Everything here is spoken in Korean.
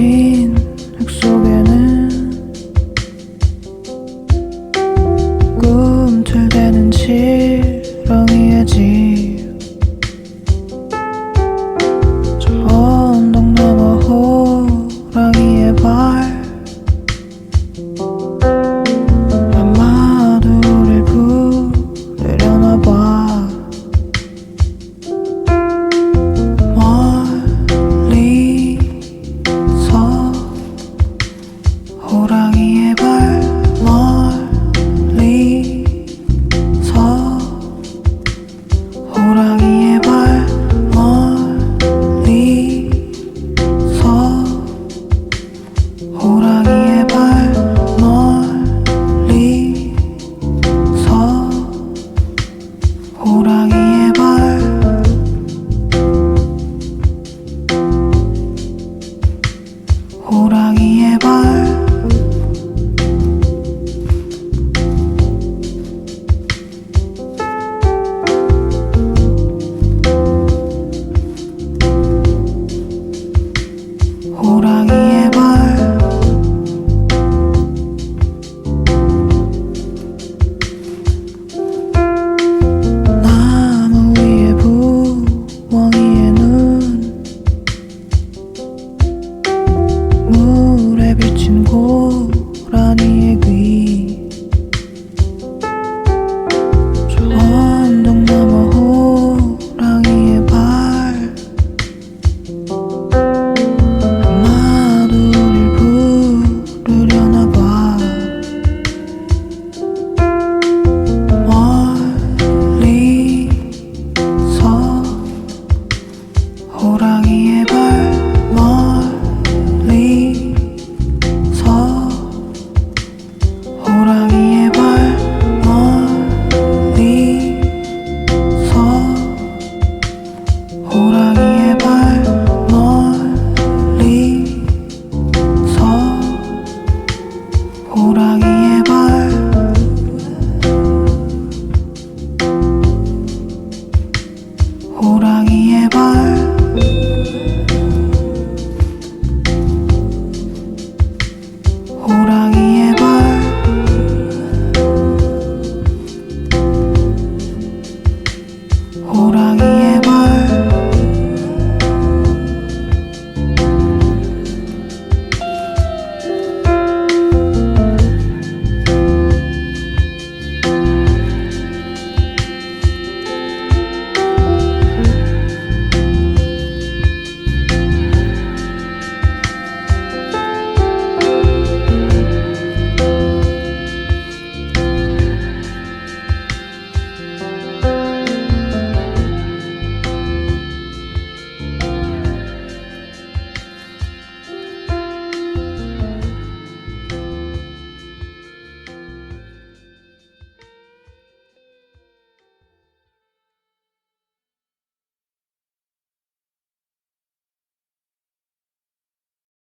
긴 흙속에는 꿈틀대는 지렁이의 집저 언덕 너머 호랑이의 발 호랑이의 발. 호랑이의 발 过